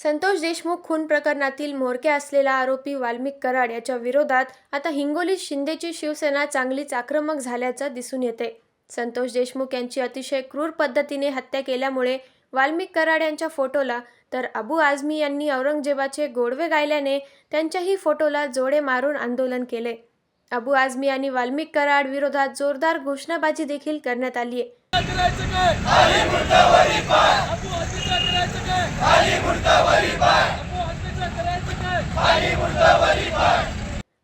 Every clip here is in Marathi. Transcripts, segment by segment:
संतोष देशमुख खून प्रकरणातील म्होरक्या असलेला आरोपी वाल्मिक कराड याच्या विरोधात आता हिंगोलीत शिंदेची शिवसेना चांगलीच आक्रमक झाल्याचं दिसून येते. संतोष देशमुख यांची अतिशय क्रूर पद्धतीने हत्या केल्यामुळे वाल्मिक कराड यांच्या फोटोला तर अबू आझमी यांनी औरंगजेबाचे गोडवे गायल्याने त्यांच्याही फोटोला जोडे मारून आंदोलन केले. अबू आझमी आणि वाल्मिक कराड विरोधात जोरदार घोषणाबाजी देखील करण्यात आली आहे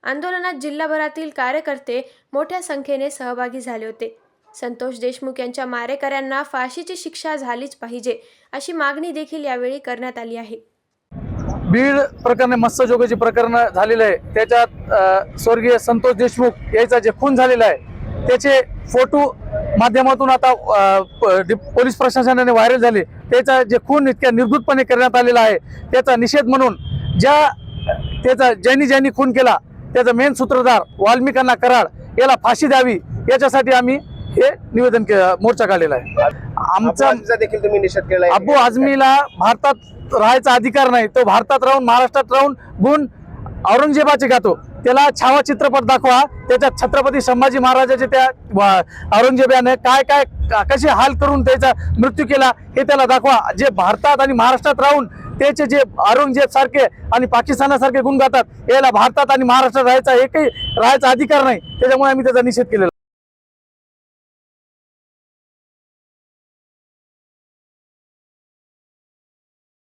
आंदोलनात जिल्हाभरातील कार्यकर्ते मोठ्या संख्येने सहभागी झाले होते. संतोष देशमुख यांच्या मारेकऱ्यांना फाशीची शिक्षा झालीच पाहिजे अशी मागणी देखील यावेळी करण्यात आली आहे. बीड प्रकरण मत्स्यजोगाची प्रकरण झालेलं आहे. त्याच्यात स्वर्गीय संतोष देशमुख याचा जे खून झालेला आहे त्याचे फोटो माध्यमातून आता प- डि- पोलीस प्रशासनाने व्हायरल झाले. त्याचा जे खून इतक्या निर्भूतपणे करण्यात आलेला आहे त्याचा निषेध म्हणून ज्या त्याचा ज्यांनी ज्यांनी खून केला त्याचा मेन सूत्रधार वाल्मिकांना कराड याला फाशी द्यावी याच्यासाठी आम्ही हे निवेदन मोर्चा काढलेला आहे. आमचा देखील तुम्ही निषेध केला अबू आझमीला भारतात राहायचा अधिकार नाही तो भारतात राहून महाराष्ट्रात राहून गुण औरंगजेबाचे गातो त्याला छावा चित्रपट दाखवा त्याच्यात छत्रपती संभाजी महाराजाचे त्या औरंगजेबाने काय काय कसे हाल करून त्याचा मृत्यू केला हे त्याला दाखवा. जे भारतात आणि महाराष्ट्रात राहून त्याचे जे औरंगजेब सारखे आणि पाकिस्तानासारखे गुण गातात याला भारतात आणि महाराष्ट्रात राहायचा एकही राहायचा अधिकार नाही. त्याच्यामुळे आम्ही त्याचा निषेध केलेला